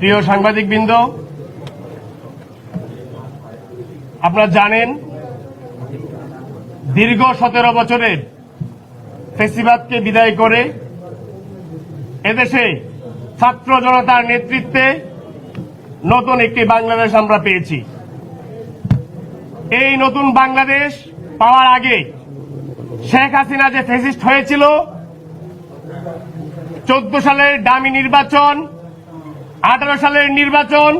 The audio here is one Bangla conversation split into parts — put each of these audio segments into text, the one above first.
প্রিয় সাংবাদিকবৃন্দ, আপনারা জানেন দীর্ঘ সতেরো বছরের ফেসিবাদকে বিদায় করে এদেশে ছাত্র জনতার নেতৃত্বে নতুন একটি বাংলাদেশ আমরা পেয়েছি। এই নতুন বাংলাদেশ পাওয়ার আগে শেখ হাসিনা যে ফেসিস্ট হয়েছিল, চোদ্দ সালের ডামি নির্বাচন আঠারো সালের নির্বাচন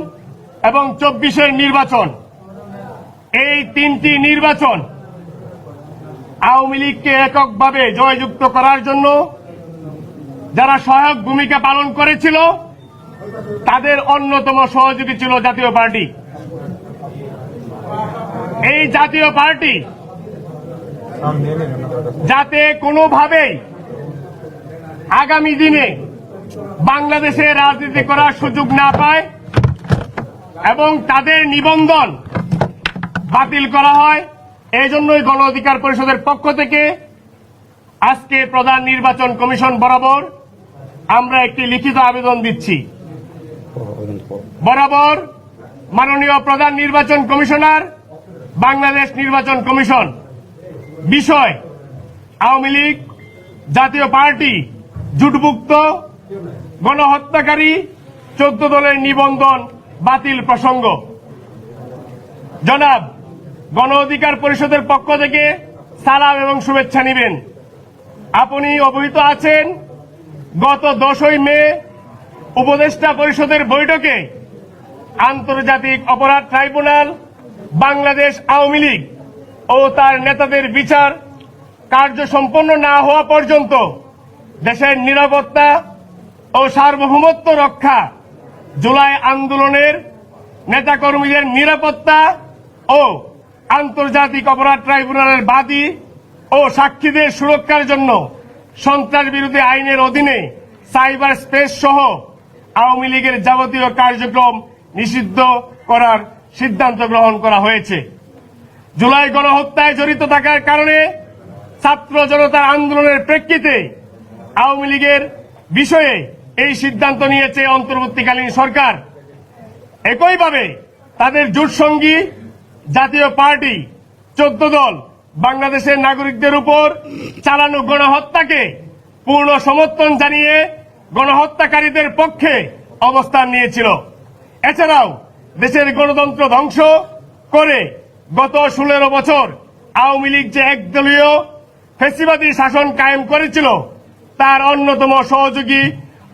এবং চব্বিশের নির্বাচন। এই তিনটি নির্বাচন আওয়ামী লীগকে এককভাবে জয়যুক্ত করার জন্য যারা সহায়ক ভূমিকা পালন করেছিল, তাদের অন্যতম সহযোগী ছিল জাতীয় পার্টি। এই জাতীয় পার্টি যাতে কোনোভাবেই আগামী দিনে বাংলাদেশে রাজনীতি করার সুযোগ না পায় এবং তাদের নিবন্ধন বাতিল করা হয় এই জন্যই গণ অধিকার পরিষদের পক্ষ থেকে আজকে প্রধান নির্বাচন কমিশন বরাবর আমরা একটি লিখিত আবেদন দিচ্ছি। বরাবর মাননীয় প্রধান নির্বাচন কমিশনার, বাংলাদেশ নির্বাচন কমিশন, বিষয়, আওয়ামী লীগ জাতীয় পার্টি, জুটভুক্ত গণহত্যাকারী চোদ্দ দলের নিবন্ধন বাতিল প্রসঙ্গ। জনাব, গণ অধিকার পরিষদের পক্ষ থেকে সালাম এবং শুভেচ্ছা নিবেন। আপনি অবহিত আছেন গত দশই মে উপদেষ্টা পরিষদের বৈঠকে আন্তর্জাতিক অপরাধ ট্রাইব্যুনাল, বাংলাদেশ আওয়ামী লীগ ও তার নেতাদের বিচার কার্য সম্পন্ন না হওয়া পর্যন্ত দেশের নিরাপত্তা ও সার্বভৌমত্ব রক্ষা, জুলাই আন্দোলনের নেতাকর্মীদের নিরাপত্তা ও আন্তর্জাতিক অপরাধ ট্রাইব্যুনালের বাদী ও সাক্ষীদের সুরক্ষার জন্য সন্ত্রাস বিরোধী আইনের অধীনে সাইবার স্পেস সহ আওয়ামী লীগের যাবতীয় কার্যক্রম নিষিদ্ধ করার সিদ্ধান্ত গ্রহণ করা হয়েছে। জুলাই গণহত্যায় জড়িত থাকার কারণে ছাত্র জনতার আন্দোলনের প্রেক্ষিতে আওয়ামী লীগের বিষয়ে সিদ্ধান্ত নিয়েছে অন্তর্বর্তীকালীন সরকার। একইভাবে তাদের জোট সঙ্গী জাতীয় পার্টি চোদ্দ দল বাংলাদেশের নাগরিকদের উপর চালানো গণহত্যাকে পূর্ণ সমর্থন জানিয়ে গণহত্যাকারীদের পক্ষে অবস্থান নিয়েছিল। এছাড়াও দেশের গণতন্ত্র ধ্বংস করে গত ষোলো বছর আওয়ামী লীগ যে একদলীয় ফেসিবাদী শাসন কায়েম করেছিল, তার অন্যতম সহযোগী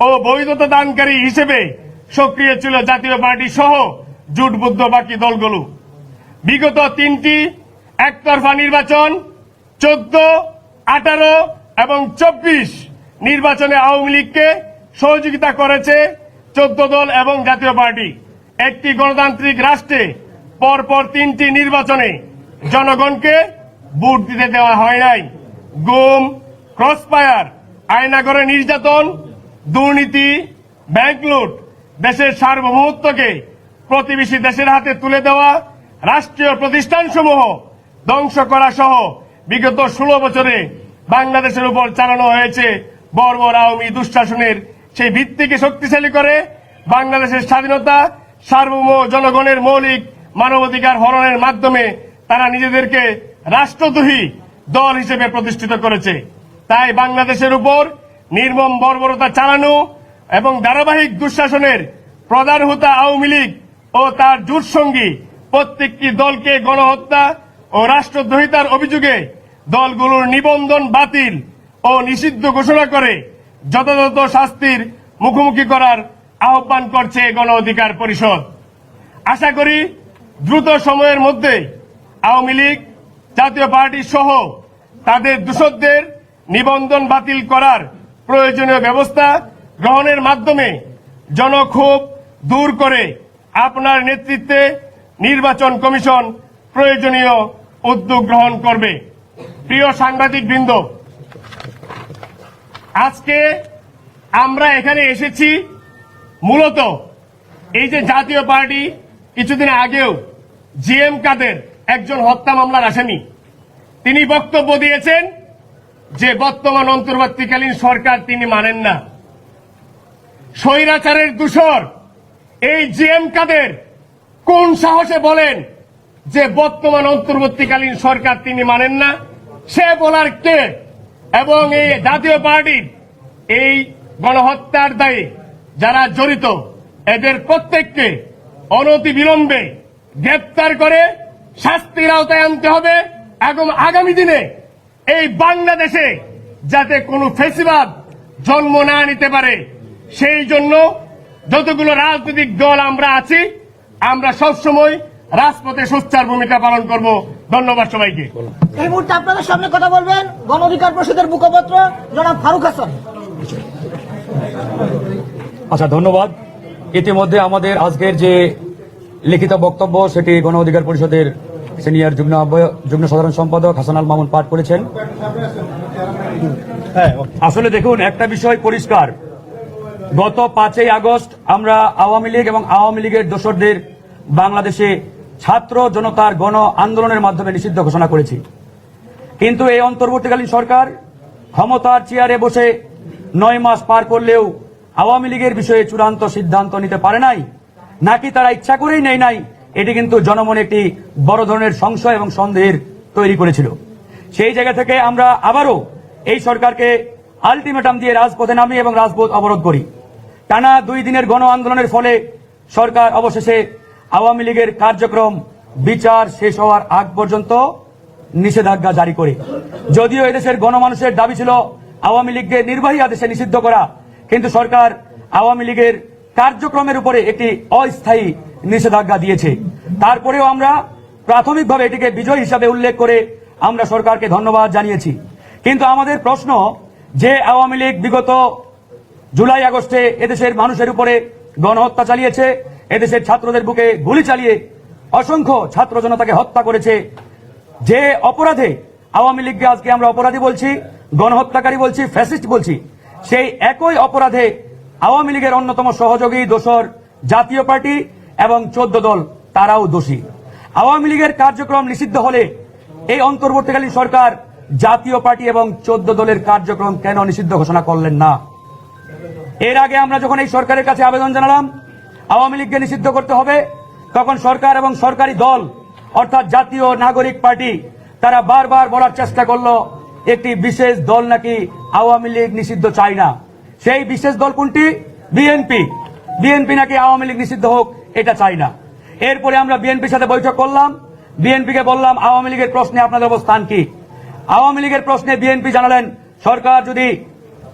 ও বৈধতা দানকারী হিসেবে সক্রিয় ছিল জাতীয় পার্টি সহ জুটবুদ্ধ বাকি দলগুলো। বিগত তিনটি একতরফা নির্বাচন, চোদ্দ, আঠারো এবং চব্বিশ নির্বাচনে আওয়ামী লীগকে সহযোগিতা করেছে চোদ্দ দল এবং জাতীয় পার্টি। একটি গণতান্ত্রিক রাষ্ট্রে পরপর তিনটি নির্বাচনে জনগণকে ভোট দিতে দেওয়া হয় নাই। গুম, ক্রসফায়ার, আয়নাগরে নির্যাতন দুর্নীতি ব্যাংক লুট দেশের সার্বভৌমত্বকে প্রতিবেশী দেশের হাতে তুলে দেওয়া, রাষ্ট্রীয় প্রতিষ্ঠানসমূহ ধ্বংস করা সহ বিগত ষোলো বছরে বাংলাদেশের উপর চালানো হয়েছে বর্বর আওয়ামী দুঃশাসনের। সেই ভিত্তিকে শক্তিশালী করে বাংলাদেশের স্বাধীনতা, সার্বভৌম জনগণের মৌলিক মানবাধিকার হরণের মাধ্যমে তারা নিজেদেরকে রাষ্ট্রদ্রোহী দল হিসেবে প্রতিষ্ঠিত করেছে। তাই বাংলাদেশের উপর নির্মম বর্বরতা চালানো এবং ধারাবাহিক দুঃশাসনের প্রধান হোতা আওয়ামী লীগ ও তার জোট সঙ্গী প্রত্যেকটি দলকে গণহত্যা ও রাষ্ট্রদ্রোহিতার অভিযোগে দলগুলোর নিবন্ধন বাতিল ও নিষিদ্ধ ঘোষণা করে যথাযথ শাস্তির মুখোমুখি করার আহ্বান করছে গণ অধিকার পরিষদ। আশা করি দ্রুত সময়ের মধ্যে আওয়ামী লীগ, জাতীয় পার্টি সহ তাদের দূষকদের নিবন্ধন বাতিল করার প্রয়োজনীয় ব্যবস্থা গ্রহণের মাধ্যমে জনক্ষোভ দূর করে আপনার নেতৃত্বে নির্বাচন কমিশন প্রয়োজনীয় উদ্যোগ গ্রহণ করবে। প্রিয় সাংবাদিক বৃন্দ আজকে আমরা এখানে এসেছি মূলত এই যে জাতীয় পার্টি কিছুদিন আগেও জিএম কাদের একজন হত্যা মামলার আসামি। তিনি বক্তব্য দিয়েছেন যে বর্তমান অন্তর্বর্তীকালীন সরকার তিনি মানেন না। স্বৈরাচারের দূষর, এই জিএম কাদের কোন সাহসে বলেন যে বর্তমান অন্তর্বর্তীকালীন সরকার তিনি মানেন না? সে বলার কে? এবং এই জাতীয় পার্টির এই গণহত্যার দায়ে যারা জড়িত, এদের প্রত্যেককে অনতি বিলম্বে গ্রেপ্তার করে শাস্তির আওতায় আনতে হবে। এবং আগামী দিনে এই বাংলাদেশে যাতে কোনো ফেসিবাদ জন্ম না নিতে পারে সেই জন্য যতগুলো রাজনৈতিক দল আমরা আছি আমরা সবসময় রাজপথে সোচ্চার ভূমিকা পালন করব। ধন্যবাদ সবাইকে। এই মুহূর্তে আপনাদের সামনে কথা বলবেন গণ অধিকার পরিষদের মুখপাত্র জনাব ফারুক হাসান। আচ্ছা ধন্যবাদ। ইতিমধ্যে আমাদের আজকের যে লিখিত বক্তব্য সেটি গণ অধিকার পরিষদের সিনিয়র যুগ্ম যুগ্ম সাধারণ সম্পাদক হাসান আল মামুন পাঠ করেছেন। আসলে দেখুন একটা বিষয় পরিষ্কার। গত পাঁচই আগস্ট আমরা আওয়ামী লীগ এবং আওয়ামী লীগের দোসরদের বাংলাদেশে ছাত্র জনতার গণ আন্দোলনের মাধ্যমে নিষিদ্ধ ঘোষণা করেছি। কিন্তু এই অন্তর্বর্তীকালীন সরকার ক্ষমতার চেয়ারে বসে নয় মাস পার করলেও আওয়ামী লীগের বিষয়ে চূড়ান্ত সিদ্ধান্ত নিতে পারে নাই নাকি তারা ইচ্ছা করেই নেই নাই এটি কিন্তু জনমনে একটি বড় ধরনের সংশয় এবং সন্দেহের তৈরি করেছিল। সেই জায়গা থেকে আমরা আবারও এই সরকারকে আলটিমেটাম দিয়ে রাজপথে নামি এবং রাজপথ অবরোধ করি। টানা দুই দিনের গণ আন্দোলনের ফলে সরকার অবশেষে আওয়ামী লীগের কার্যক্রম, বিচার শেষ হওয়ার আগ পর্যন্ত নিষেধাজ্ঞা জারি করে। যদিও এদেশের গণমানুষের দাবি ছিল আওয়ামী লীগকে নির্বাহী আদেশে নিষিদ্ধ করা, কিন্তু সরকার আওয়ামী লীগের কার্যক্রমের উপরে একটি অস্থায়ী নিষেধাজ্ঞা দিয়েছে। তারপরেও আমরা প্রাথমিকভাবে এটিকে বিজয় হিসাবে উল্লেখ করে আমরা সরকারকে ধন্যবাদ জানিয়েছি। কিন্তু আমাদের প্রশ্ন, যে আওয়ামী লীগ বিগত জুলাই, আগস্টে এদেশের মানুষের উপরে গণহত্যা চালিয়েছে, এদেশের ছাত্রদের বুকে গুলি চালিয়ে অসংখ্য ছাত্র জনতাকে হত্যা করেছে, যে অপরাধে আওয়ামী লীগকে আজকে আমরা অপরাধী বলছি, গণহত্যাকারী বলছি, ফ্যাসিস্ট বলছি, সেই একই অপরাধে আওয়ামী লীগের অন্যতম সহযোগী, দোসর জাতীয় পার্টি এবং চোদ্দ দল তারাও দোষী। আওয়ামী লীগের কার্যক্রম নিষিদ্ধ হলে এই অন্তর্বর্তীকালীন সরকার জাতীয় পার্টি এবং চোদ্দ দলের কার্যক্রম কেন নিষিদ্ধ ঘোষণা করলেন না? এর আগে আমরা যখন এই সরকারের কাছে আবেদন জানালাম, আওয়ামী লীগকে নিষিদ্ধ করতে হবে, তখন সরকার এবং সরকারি দল, অর্থাৎ জাতীয় নাগরিক পার্টি, তারা বারবার বলার চেষ্টা করল, একটি বিশেষ দল নাকি আওয়ামী লীগ নিষিদ্ধ চায় না। সেই বিশেষ দল কোনটি? বিএনপি। বিএনপি নাকি আওয়ামী লীগ নিষিদ্ধ হোক এটা চাই না। এরপরে আমরা বিএনপির সাথে বৈঠক করলাম। বিএনপিকে বললাম, আওয়ামী লীগের প্রশ্নে আপনাদের অবস্থান কি? আওয়ামী লীগের প্রশ্নে বিএনপি জানালেন, সরকার যদি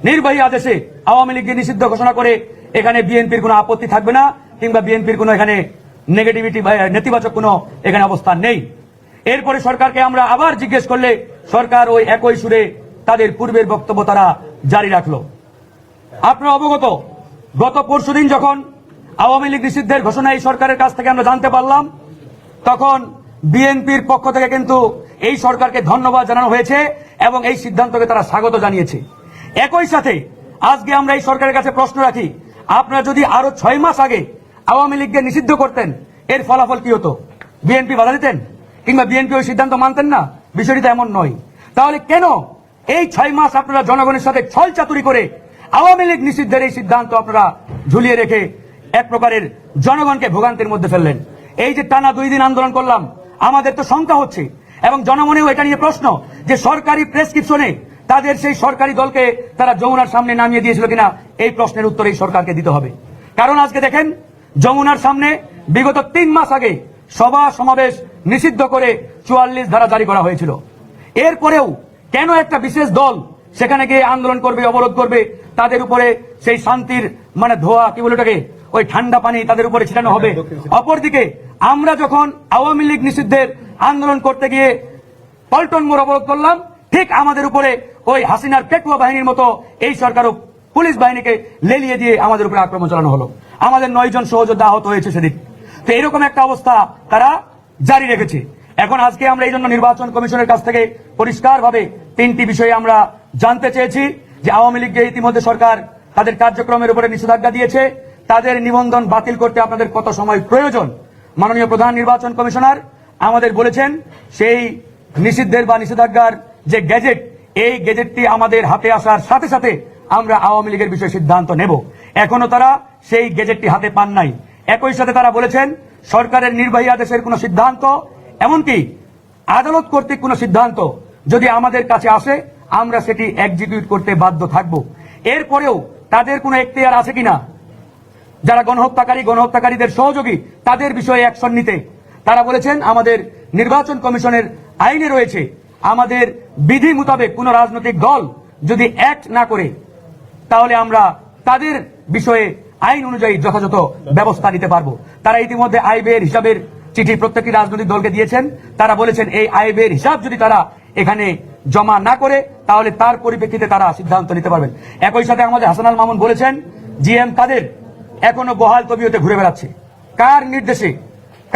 নির্বাহী আদেশে আওয়ামী লীগকে নিষিদ্ধ ঘোষণা করে, এখানে বিএনপির কোনো আপত্তি থাকবে না, কিংবা বিএনপির কোনো এখানে নেগেটিভিটি নেতিবাচক কোনো এখানে অবস্থান নেই। এরপরে সরকারকে আমরা আবার জিজ্ঞেস করলে, সরকার ওই একই সুরে তাদের পূর্বের বক্তব্য তারা জারি রাখল। আপনারা অবগত, গত পরশুদিন যখন আওয়ামী লীগ নিষিদ্ধের ঘোষণা এই সরকারের কাছ থেকে আমরা জানতে পারলাম। তখন বিএনপির পক্ষ থেকে কিন্তু এই সরকারকে ধন্যবাদ জানানো হয়েছে এবং এই সিদ্ধান্তকে তারা স্বাগত জানিয়েছে। একই সাথে আজকে আমরা এই সরকারের কাছে প্রশ্ন রাখি, আপনারা যদি আরও ছয় মাস আগে আওয়ামী লীগকে নিষিদ্ধ করতেন, এর ফলাফল কি হতো? বিএনপি বাধা দিতেন? কিংবা বিএনপি ওই সিদ্ধান্ত মানতেন না? বিষয়টি এমন নয়। তাহলে কেন এই ছয় মাস আপনারা জনগণের সাথে ছল চাতুরি করে আওয়ামী লীগ নিষিদ্ধের এই সিদ্ধান্ত আপনারা ঝুলিয়ে রেখে এক প্রকারের জনগণকে ভোগান্তির মধ্যে ফেললেন। এই যে টানা দুই দিন আন্দোলন করলাম, আমাদের তো শঙ্কা হচ্ছে। এবং জনমনেও এটা নিয়ে প্রশ্ন যে সরকারি প্রেসক্রিপশনে তাদের সেই সরকারি দলকে তারা যমুনার সামনে নামিয়ে দিয়েছিল কিনা, এই প্রশ্নের উত্তর এই সরকারকে দিতে হবে। কারণ আজকে দেখেন, যমুনার সামনে বিগত তিন মাস আগে সভা সমাবেশ নিষিদ্ধ করে চুয়াল্লিশ ধারা জারি করা হয়েছিল। এরপরেও কেন একটা বিশেষ দল সেখানে গিয়ে আন্দোলন করবে, অবরোধ করবে, তাদের উপরে সেই শান্তির মানে ধোয়া, কি বলে ওটাকে ওই ঠান্ডা পানি তাদের উপরে ছিটানো হবে। অপরদিকে আমরা যখন আওয়ামী লীগ নিষিদ্ধের আন্দোলন করতে গিয়ে পল্টন মোড় অবরোধ করলাম ঠিক আমাদের উপরে ওই হাসিনার পেটুয়া বাহিনীর মতো এই সরকারও পুলিশ বাহিনীকে লেলিয়ে দিয়ে আমাদের উপরে আক্রমণ চালানো হলো। আমাদের নয় জন সহযোদ্ধা আহত হয়েছে সেদিন। তো এরকম একটা অবস্থা তারা জারি রেখেছে। এখন আজকে আমরা এই জন্য নির্বাচন কমিশনের কাছ থেকে পরিষ্কারভাবে তিনটি বিষয়ে আমরা জানতে চেয়েছি যে আওয়ামী লীগকে ইতিমধ্যে সরকার তাদের কার্যক্রমের উপরে নিষেধাজ্ঞা দিয়েছে তাদের নিবন্ধন বাতিল করতে আপনাদের কত সময় প্রয়োজন? মাননীয় প্রধান নির্বাচন কমিশনার আমাদের বলেছেন, সেই নিষিদ্ধের বা নিষেধাজ্ঞার যে গ্যাজেট, এই গ্যাজেটটি আমাদের হাতে আসার সাথে সাথে আমরা আওয়ামী লীগের বিষয়ে সিদ্ধান্ত নেব। এখনও তারা সেই গ্যাজেটটি হাতে পান নাই। একই সাথে তারা বলেছেন, সরকারের নির্বাহী আদেশের কোনো সিদ্ধান্ত, এমনকি আদালত কর্তৃক কোনো সিদ্ধান্ত যদি আমাদের কাছে আসে, আমরা সেটি এক্সিকিউট করতে বাধ্য থাকব। এরপরেও তাদের কোনো এখতিয়ার আছে কিনা যারা গণহত্যাকারী, গণহত্যাকারীদের সহযোগী, তাদের বিষয়ে অ্যাকশন নিতে। তারা বলেছেন, আমাদের নির্বাচন কমিশনের আইনে রয়েছে, আমাদের বিধি মোতাবেক কোন রাজনৈতিক দল যদি অ্যাক্ট না করে, তাহলে আমরা তাদের বিষয়ে আইন অনুযায়ী যথাযথ ব্যবস্থা নিতে পারব। তারা ইতিমধ্যে আই ব্যয়ের হিসাবের চিঠি প্রত্যেকটি রাজনৈতিক দলকে দিয়েছেন। তারা বলেছেন, এই আয় ব্যয়ের হিসাব যদি তারা এখানে জমা না করে, তাহলে তার পরিপ্রেক্ষিতে তারা সিদ্ধান্ত নিতে পারবেন। একই সাথে আমাদের হাসানাল মামুন বলেছেন, জিএম কাদের এখনও বহাল তবিয়তে ঘুরে বেড়াচ্ছে। কার নির্দেশে,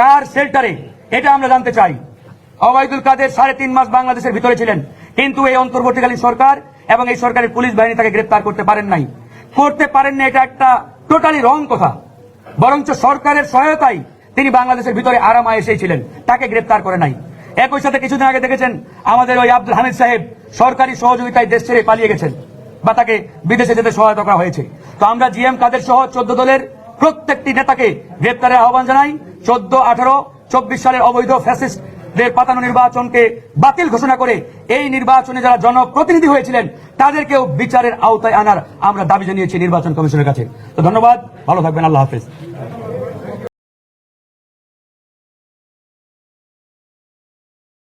কার শেল্টারে এটা আমরা জানতে চাই। অবায়দুল কাদের সাড়ে তিন মাস বাংলাদেশের ভিতরে ছিলেন, কিন্তু এই অন্তর্বর্তীকালীন সরকার এবং এই সরকারের পুলিশ বাহিনী তাকে গ্রেপ্তার করতে পারেন নাই। করতে পারেন না এটা একটা টোটালি রং কথা। বরঞ্চ সরকারের সহায়তায় তিনি বাংলাদেশের ভিতরে আরামায় এসেছিলেন তাকে গ্রেপ্তার করে নাই। একই সাথে কিছুদিন আগে দেখেছেন, আমাদের ওই আব্দুল হামিদ সাহেব সরকারি সহযোগিতায় দেশ ছেড়ে পালিয়ে গেছেন। বা তাকে বিদেশে যেতে সহায়তা করা হয়েছে। তো আমরা জিএম কাদের সহ চোদ্দ দলের প্রত্যেকটি নেতাকে গ্রেপ্তারের আহ্বান জানাই। চোদ্দ, আঠারো, চব্বিশ সালের অবৈধ ফ্যাসিস্টদের পাতানো নির্বাচনকে বাতিল ঘোষণা করে এই নির্বাচনে যারা জনপ্রতিনিধি হয়েছিলেন, তাদেরকেও বিচারের আওতায় আনার আমরা দাবি জানিয়েছি নির্বাচন কমিশনের কাছে। তো ধন্যবাদ, ভালো থাকবেন, আল্লাহ হাফেজ।